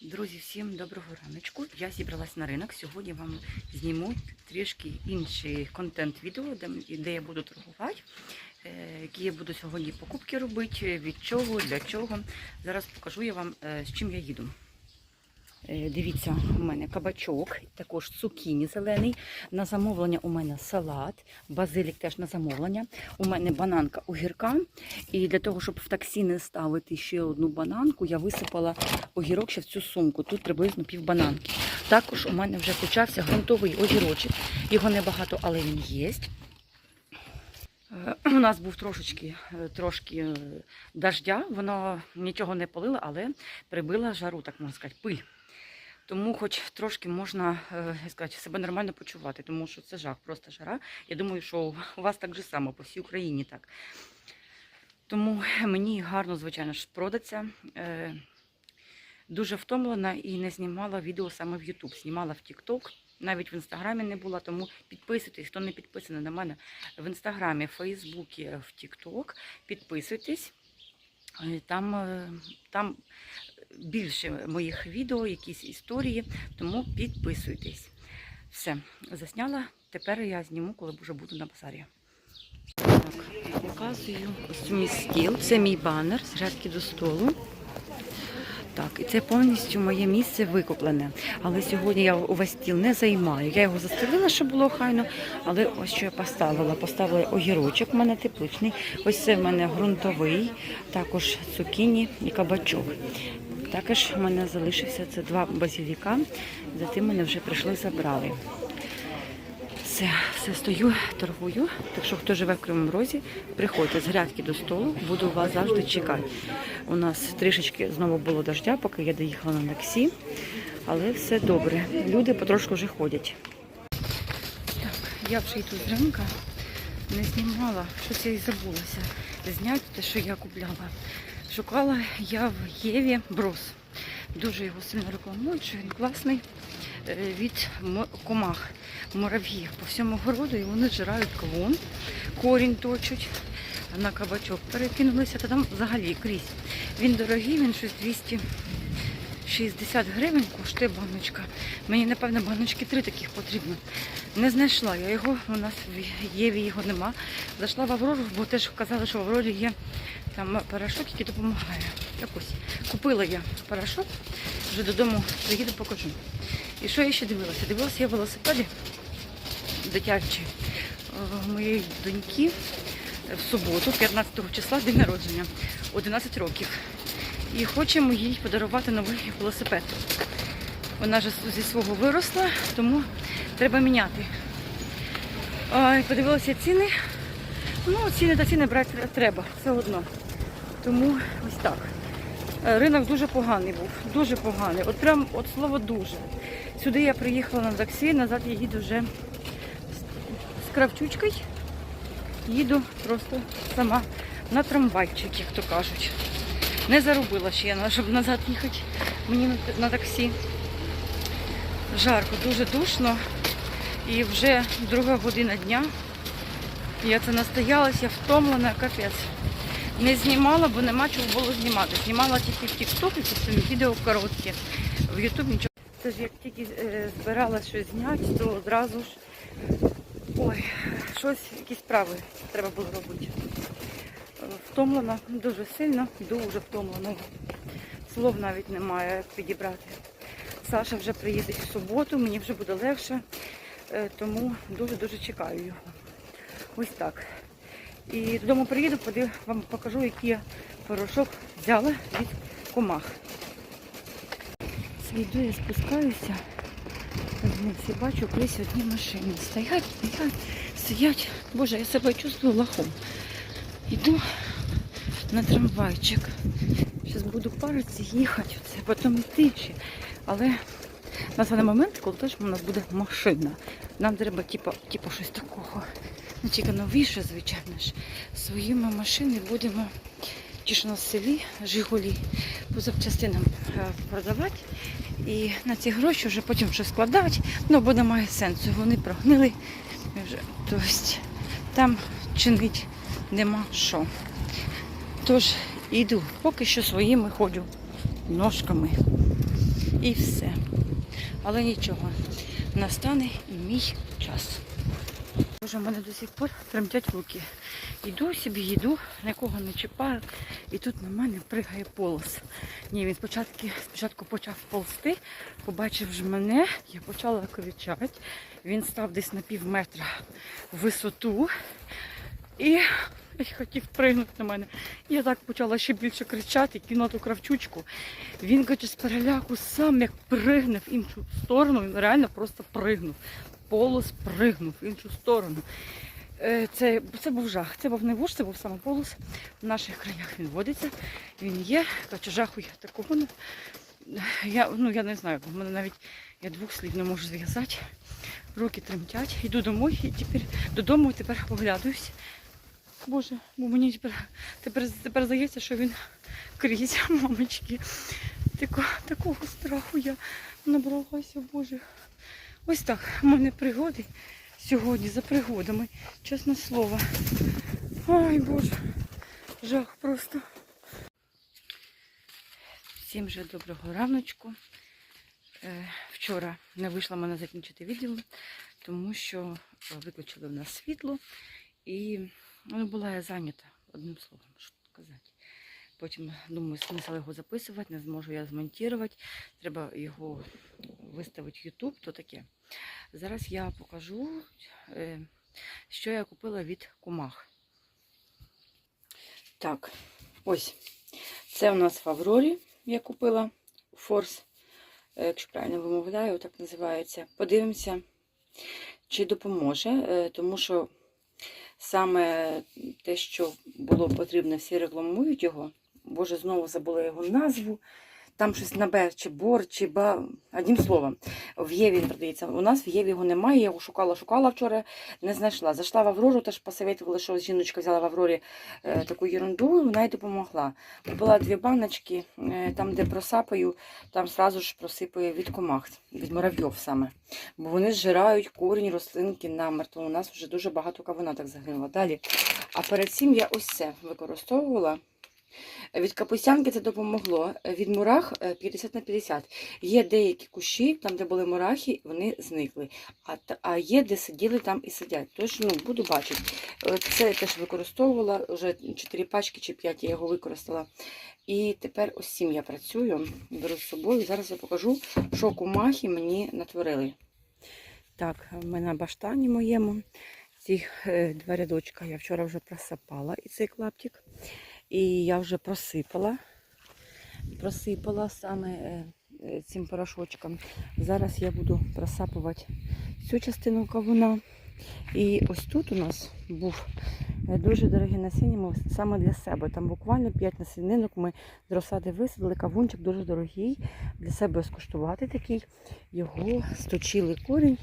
Друзі, всім доброго раночку. Я зібралась на ринок. Сьогодні вам зніму трішки інший контент-відео, де, я буду торгувати, е, які я буду сьогодні покупки робити, від чого, для чого. Зараз покажу я вам, е, з чим я їду. Е, Дивіться, у мене кабачок, також цукіні зелений. На замовлення у мене салат, базилік теж на замовлення. У мене бананка огірка. І для того, щоб в таксі не ставити ще одну бананку, я висипала огірок ще в цю сумку. Тут приблизно пів бананки. Також у мене вже почався грунтовий огірочок. Його небагато, але він є. Е, У нас був трошечки, е, трошки дождя, воно нічого не полило, але прибила жару, так можна сказати, пиль. Тому хоч трошки можна е, сказати, себе нормально почувати, тому що це жах, просто жара. Я думаю, що у вас так же само, по всій Україні так. Тому мені гарно, звичайно ж, продаться. Е, Дуже втомлена і не знімала відео саме в YouTube. Знімала в TikTok, навіть в інстаграмі не була, тому підписуйтесь, хто не підписаний на мене в інстаграмі, в Фейсбуці, в TikTok. Підписуйтесь. Е, Там, там більше моїх відео, якісь історії, тому підписуйтесь. Все, засняла. Тепер я зніму, коли вже буду на базарі. Так, показую ось мій стіл. Це мій банер зрядки до столу. Так, і це повністю моє місце викуплене. Але сьогодні я увесь стіл не займаю. Я його застелила, щоб було хайно. Але ось що я поставила. Поставила огірочок, в мене тепличний. Ось це в мене ґрунтовий, також цукіні і кабачок. Також в мене залишився це два базіліка. Затим мене вже прийшли забрали. Все, все стою, торгую. Так що хто живе в Кривому Розі, приходьте з грядки до столу, буду вас завжди чекати. У нас трішечки знову було дождя, поки я доїхала на таксі, але все добре. Люди потрошку вже ходять. Так, я вже йду з ринка, не знімала, щось я і забулася. Зняти те, що я купляла. Шукала я в Єві брос. Дуже його сильно рекламують, що він класний від м- комах, мурав'їв по всьому городу, і вони жирають клон, корінь точуть, на кабачок перекинулися, та там взагалі крізь. Він дорогий, він щось 260 гривень коштує баночка. Мені, напевно, баночки три таких потрібно. Не знайшла я його, у нас в Єві його нема. Зайшла в Аврору, бо теж казали, що в Аврорі є там порошок, який допомагає. Так купила я порошок, вже додому приїду, покажу. І що я ще дивилася? Дивилася я велосипеді дитячі е, моєї доньки в суботу, 15 числа, день народження, 11 років. І хочемо їй подарувати новий велосипед. Вона ж зі свого виросла, тому треба міняти. Подивилася ціни. Ну, ціни та ціни брати треба, все одно. Тому ось так. Е, Ринок дуже поганий був, дуже поганий. От прям от слово дуже. Сюди я приїхала на таксі, назад я їду вже з- кравчучкою. Їду просто сама на трамвайчик, як то кажуть. Не заробила ще я, щоб назад їхати мені на, таксі. Жарко, дуже душно. І вже друга година дня. Я це настоялася, я втомлена, капець. Не знімала, бо нема чого було знімати. Знімала тільки в TikTok, і це відео короткі. В YouTube нічого. Це ж як тільки е, збирала щось зняти, то одразу ж ой, щось, якісь справи треба було робити. Втомлена дуже сильно, дуже втомлена. Слов навіть немає як підібрати. Саша вже приїде в суботу, мені вже буде легше, е, тому дуже-дуже чекаю його. Ось так. І додому приїду, подив, вам покажу, який я порошок взяла від комах. Свійду, я спускаюся. Вниз і бачу, колись одні машини. Стоять, стоять, стоять. Боже, я себе чувствую лохом. Йду на трамвайчик. Зараз буду паритися, їхати, оце, потім йти ще. Але на даний момент, коли теж у нас буде машина, нам треба типу, типу щось такого. Ну, тільки новіше, звичайно ж. Своїми машини будемо ті, що селі, Жигулі, по запчастинам е, продавати. І на ці гроші вже потім щось складати, ну бо немає сенсу. Вони прогнили. Тобто там чинить нема що. Тож іду, поки що своїми ходжу ножками. І все. Але нічого, настане і мій час. Боже, в мене до сих пор тремтять руки. Йду собі, їду, нікого не чіпаю. І тут на мене пригає полос. Ні, він спочатку, спочатку почав ползти, побачив ж мене, я почала кричати. Він став десь на пів метра в висоту і хотів пригнути на мене. Я так почала ще більше кричати, кіноту кравчучку. Він, каже, з переляку сам як пригне в іншу сторону, він реально просто пригнув. Полос пригнув в іншу сторону. Е, Це, це був жах. Це був не вуж, це був саме полос. В наших краях він водиться, він є. Каже, жаху я такого не. Я, ну, я не знаю, в мене навіть я двох слів не можу зв'язати. Руки тремтять. Йду домой і тепер додому тепер оглядаюсь. Боже, бо мені тепер, тепер, тепер здається, що він крізь мамочки. Тако, такого страху я набралася, Боже. Ось так, у мене пригоди сьогодні за пригодами, чесне слово. Ой, Боже, жах просто. Всім же доброго раночку. Е, Вчора не вийшло мене закінчити відео, тому що виключили в нас світло і ну, була я зайнята, одним словом, що казати. Потім думаю, смисл його записувати, не зможу я змонтувати. Треба його виставити YouTube, то таке. Зараз я покажу, е, що я купила від Кумах. Так, ось. Це у нас в Аврорі я купила форс, е, якщо правильно вимовляю, так називається. Подивимося, чи допоможе, е, тому що саме те, що було потрібно, всі рекламують його. Боже, знову забула його назву. Там щось на Б, чи бор, чи ба. Одним словом, в Єві він продається. У нас в Єві його немає. Я його шукала, шукала вчора, не знайшла. Зайшла в Аврору, теж посоветували, що жіночка взяла в Аврорі е, таку ерунду, вона й допомогла. Купила дві баночки, е, там, де просапаю, там сразу ж просипаю від комах, від муравйов саме. Бо вони зжирають корінь рослинки намертво. У нас вже дуже багато кавуна так загинуло. Далі. А перед цим я ось це використовувала. Від капустянки це допомогло. Від мурах е, 50 на 50. Є деякі кущі, там, де були мурахи, вони зникли. А, а є, де сиділи, там і сидять. Тож ну, буду бачити. Е, Це я теж використовувала, вже 4 пачки чи 5 я його використала. І тепер ось цим я працюю, беру з собою. Зараз я покажу, що кумахи мені натворили. Так, в мене на баштані моєму. Ці е, два рядочка я вчора вже просапала і цей клаптик. І я вже просипала. Просипала саме е, цим порошочком. Зараз я буду просапувати цю частину кавуна. І ось тут у нас був е, дуже дорогі насіння саме для себе. Там буквально 5 насінинок ми з розсади висадили. Кавунчик дуже дорогий. Для себе скуштувати такий. Його сточили корінь.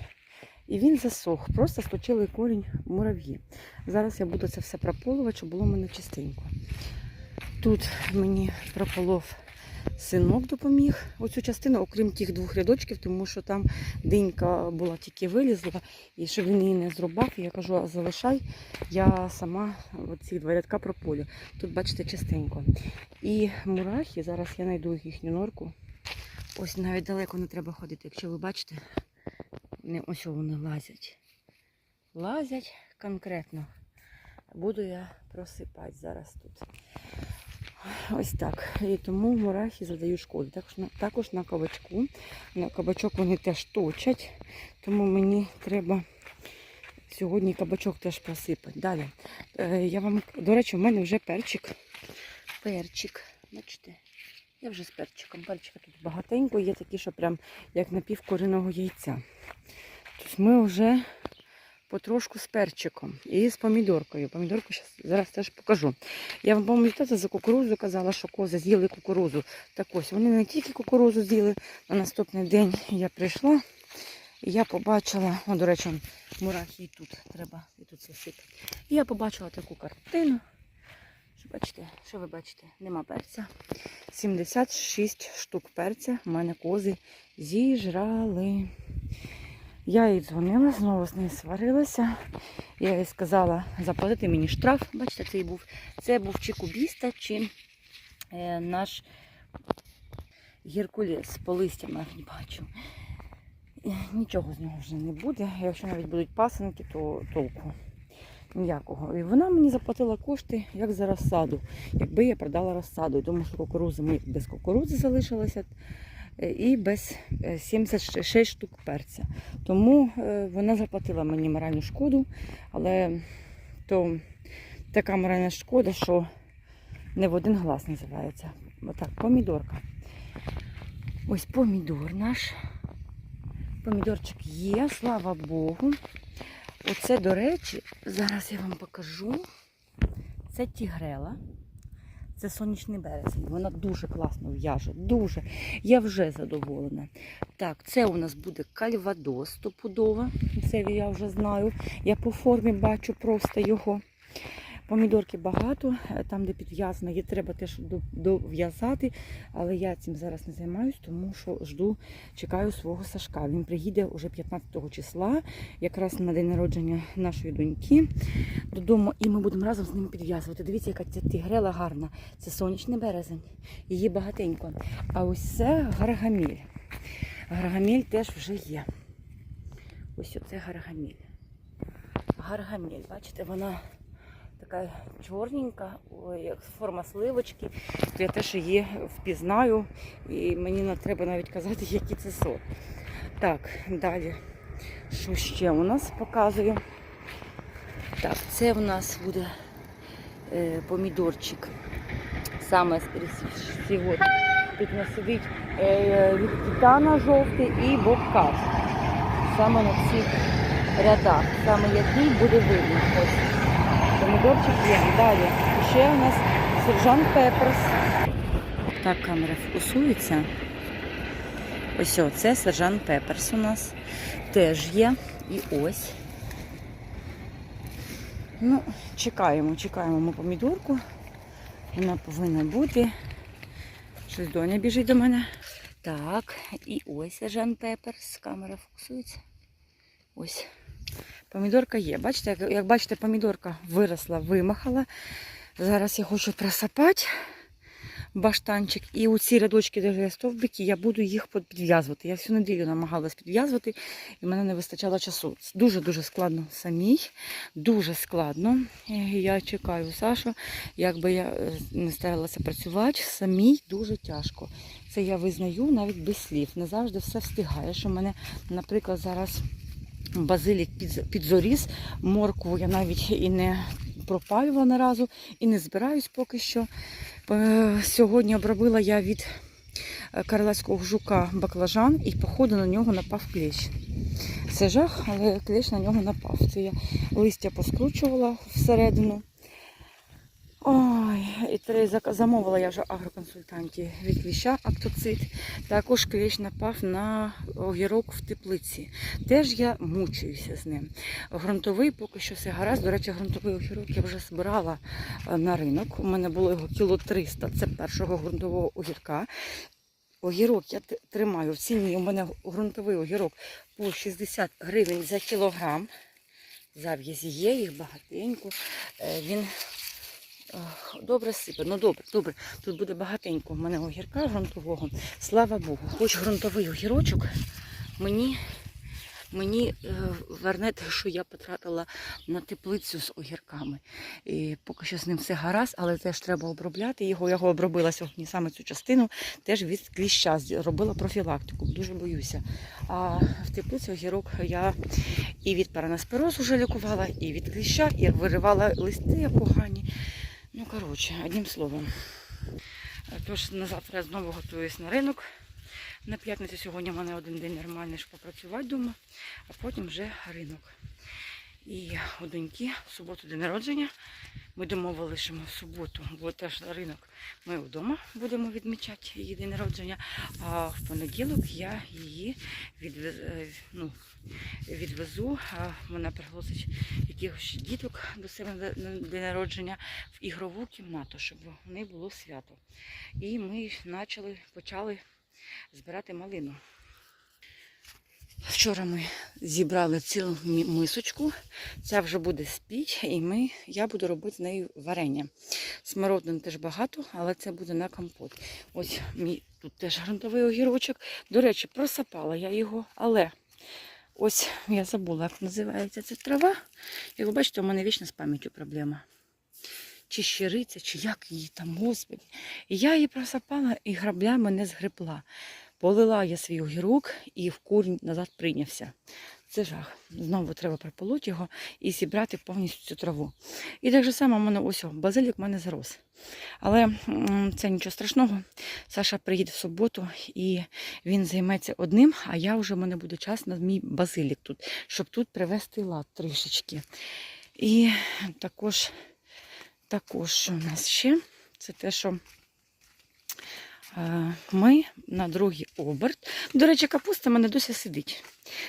І він засох, просто сточили корінь мурав'ї. Зараз я буду це все прополувати, щоб було в мене чистенько. Тут мені прополов синок допоміг оцю частину, окрім тих двох рядочків, тому що там динька була тільки вилізла, і щоб він її не зрубав, я кажу, «А залишай, я сама ці два рядка прополю. Тут, бачите, чистенько. І мурахи, зараз я знайду їхню норку. Ось навіть далеко не треба ходити, якщо ви бачите, не, ось вони лазять. Лазять конкретно. Буду я просипати зараз тут. Ось так. І тому мурахи задають шкоду. Також на, також на кабачку. На кабачок вони теж точать, тому мені треба сьогодні кабачок теж просипати. Далі. Е, я вам, до речі, в мене вже перчик. Перчик. Бачите? Я вже з перчиком. Перчика тут багатенько, є такі, що прям як напівкореного яйця. Тобто ми вже потрошку з перчиком і з помідоркою. Помідорку зараз теж покажу. Я вам пам'ятаєте, за кукурузу казала, що кози з'їли кукурузу. Так ось, вони не тільки кукурузу з'їли, на наступний день я прийшла і я побачила, о, до речі, мурахи і тут треба і тут засипати. І я побачила таку картину. Бачите, що ви бачите? Нема перця. 76 штук перця в мене кози зіжрали. Я їй дзвонила, знову з нею сварилася. Я їй сказала заплатити мені штраф. Бачите, це був це був чи кубіста, чи е, наш геркулес по листям навіть бачу. Нічого з нього вже не буде. Якщо навіть будуть пасенки, то толку ніякого. І вона мені заплатила кошти як за розсаду, якби я продала розсаду. Тому що кукурузи ми без кукурудзи залишилися е, і без е, 76 штук перця. Тому е, вона заплатила мені моральну шкоду, але то така моральна шкода, що не в один глаз називається. Отак, помідорка. Ось помідор наш. Помідорчик є, слава Богу. Оце, до речі, зараз я вам покажу. Це тігрела. Це сонячний березень. Вона дуже класно в'яже. Дуже. Я вже задоволена. Так, це у нас буде кальвадос стопудово. Це я вже знаю. Я по формі бачу просто його. Помідорки багато, е, там, де підв'язано, є треба теж дов'язати, але я цим зараз не займаюсь, тому що жду, чекаю свого Сашка. Він приїде уже 15 числа, якраз на день народження нашої доньки додому, і ми будемо разом з ним підв'язувати. Дивіться, яка ця тігрела гарна. Це сонячний березень, її багатенько. А ось це гаргаміль. Гаргаміль теж вже є. Ось оце гаргаміль. Гаргаміль, бачите, вона така чорненька, як форма сливочки. Я теж її впізнаю, і мені не треба навіть казати, який це сорт. Так, далі. Що ще у нас показую? Так, це у нас буде е, помідорчик. Саме сьогодні. Тут у нас сидить е, від титана жовтий і бобкат. Саме на цих рядах. Саме який буде видно. Ось. Помідорчик є. Далі. Ще у нас сержант Пеперс. Так, камера фокусується. Ось це сержант Пеперс у нас теж є. І ось. Ну, чекаємо, чекаємо ми помідорку. Вона повинна бути. Щось доня біжить до мене. Так, і ось сержант Пеперс. Камера фокусується. Ось. Помідорка є. Бачите, як, як бачите, помідорка виросла, вимахала. Зараз я хочу просапати баштанчик. І у ці рядочки, де є стовбики, я буду їх підв'язувати. Я всю неділю намагалась підв'язувати, і в мене не вистачало часу. Дуже-дуже складно самій. Дуже складно. Я чекаю Сашу. Якби я е, не старалася працювати, самій дуже тяжко. Це я визнаю навіть без слів. Не завжди все встигає. Що в мене, наприклад, зараз базилік під, підзоріс, моркву я навіть і не пропалювала на разу, і не збираюсь поки що. Е, Сьогодні обробила я від е, карлацького жука баклажан і, походу, на нього напав клещ. Це жах, але клещ на нього напав. Це я листя поскручувала всередину. Ой, і три замовила я вже агроконсультанті від кліща актоцит. Також кліщ напав на огірок в теплиці. Теж я мучуюся з ним. Грунтовий поки що все гаразд. До речі, грунтовий огірок я вже збирала е, на ринок. У мене було його кіло 300. Це першого грунтового огірка. Огірок я тримаю в ціні. У мене грунтовий огірок по 60 гривень за кілограм. Зав'язі є, їх багатенько. Е, Він Добре сипе, ну добре, добре. Тут буде багатенько в мене огірка грунтового. Слава Богу, хоч грунтовий огірочок мені, мені е, верне те, що я потратила на теплицю з огірками. І поки що з ним все гаразд, але теж треба обробляти його. Я його обробила сьогодні саме цю частину, теж від кліща робила профілактику. Дуже боюся. А в теплиці огірок я і від паранасперозу вже лікувала, і від кліща, і виривала листи погані. Ну, коротше, одним словом. Тож на завтра я знову готуюсь на ринок. На п'ятницю сьогодні в мене один день нормальний, щоб попрацювати вдома, а потім вже ринок. І у доньки в суботу день народження. Ми домовилися, що ми в суботу, бо теж на ринок ми вдома будемо відмічати її день народження. А в понеділок я її відвез, е, ну, відвезу. Вона пригласить якихось діток до себе на день народження в ігрову кімнату, щоб у неї було свято. І ми почали, почали збирати малину. Вчора ми зібрали цілу мисочку. Ця вже буде спіть, і ми, я буду робити з нею варення. Смородин теж багато, але це буде на компот. Ось мій тут теж грунтовий огірочок. До речі, просапала я його, але ось я забула, як називається ця трава. Як ви бачите, у мене вічно з пам'яттю проблема. Чи щириця, чи як її там, господи. Я її просапала і граблями не згребла. Полила я свій огірок і в корінь назад прийнявся. Це жах. Знову треба прополоти його і зібрати повністю цю траву. І так же само в мене ось базилік в мене зарос. Але це нічого страшного. Саша приїде в суботу і він займеться одним, а я вже в мене буде час на мій базилік тут, щоб тут привести лад трішечки. І також, також що у нас ще це те, що ми на другий оберт. До речі, капуста в мене досі сидить.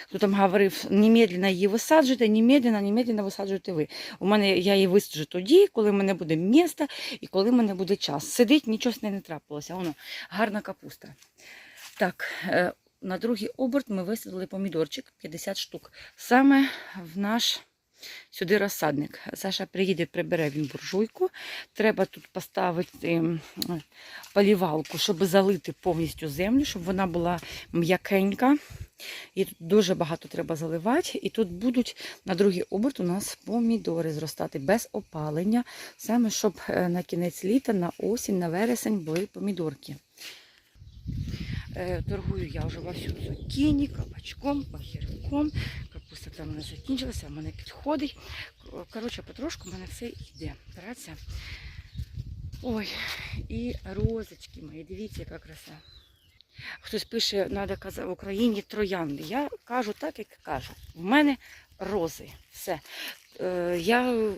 Хто там говорив, немедленно її висаджуйте, немедленно, немедленно висаджуйте ви. У мене я її висаджу тоді, коли в мене буде місто і коли в мене буде час. Сидить, нічого з нею не трапилося. Воно гарна капуста. Так, е, на другий оберт ми висадили помідорчик 50 штук. Саме в наш сюди розсадник. Саша приїде, прибере він буржуйку. Треба тут поставити полівалку, щоб залити повністю землю, щоб вона була м'якенька. І тут дуже багато треба заливати. І тут будуть на другий оберт у нас помідори зростати без опалення, саме щоб е, на кінець літа, на осінь, на вересень були помідорки. Е, Торгую я вже вовсю цукіні, кабачком, пахірком. Капуста там мене закінчилася, в мене підходить. Коротше, потрошку в мене все йде. Праця. Ой, і розочки мої, дивіться, яка краса. Хтось пише, треба казати в Україні троянди. Я кажу так, як кажу. В мене рози. Все. Е, Я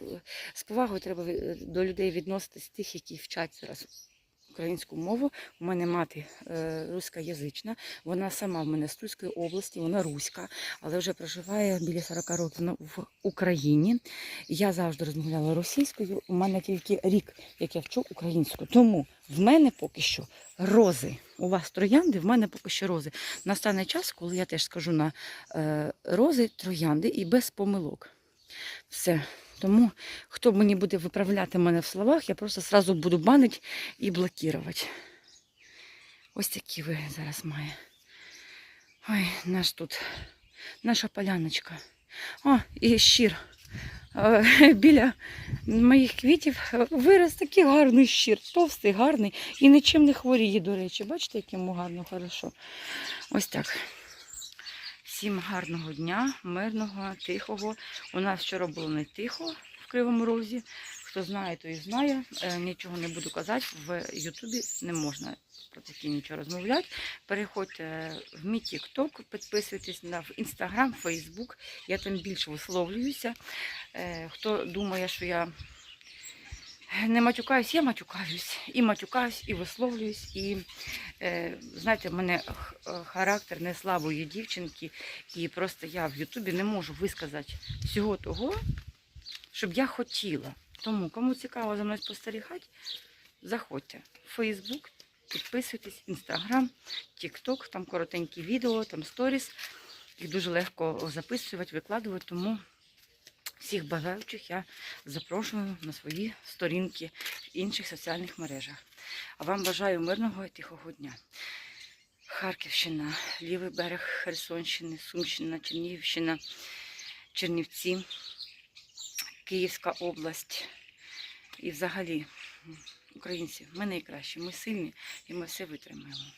з повагою треба до людей відноситись тих, які вчать зараз українську мову. У мене мати е, рускоязична. Вона сама в мене з Тульської області, вона руська, але вже проживає біля 40 років в Україні. Я завжди розмовляла російською. У мене тільки рік, як я вчу українську. Тому в мене поки що рози. У вас троянди, в мене поки що рози. Настане час, коли я теж скажу на е, рози, троянди і без помилок. Все. Тому хто мені буде виправляти мене в словах, я просто сразу буду банити і блокувати. Ось такі ви зараз має. Ой, наш тут, наша поляночка. О, і щир. Е, Біля моїх квітів вирос такий гарний щир, товстий, гарний і нічим не хворіє, до речі. Бачите, як йому гарно, хорошо. Ось так. Всім гарного дня, мирного, тихого. У нас вчора було не тихо в Кривому Розі. Хто знає, той знає. Е, Нічого не буду казати. В Ютубі не можна про таке нічого розмовляти. Переходьте в мій TikTok, підписуйтесь на Інстаграм, Фейсбук. Я там більше висловлююся. Е, Хто думає, що я не матюкаюсь, я матюкаюсь. І матюкаюсь, і висловлююсь. І е, знаєте, в мене е, характер не слабої дівчинки, і просто я в Ютубі не можу висказати всього того, щоб я хотіла. Тому, кому цікаво за мною спостерігати, заходьте в Фейсбук, підписуйтесь, Інстаграм, Тікток, там коротенькі відео, там сторіс. Їх дуже легко записувати, викладувати, тому всіх бажаючих я запрошую на свої сторінки в інших соціальних мережах. А вам бажаю мирного і тихого дня. Харківщина, лівий берег Херсонщини, Сумщина, Чернігівщина, Чернівці, Київська область. І взагалі, українці, ми найкращі, ми сильні і ми все витримаємо.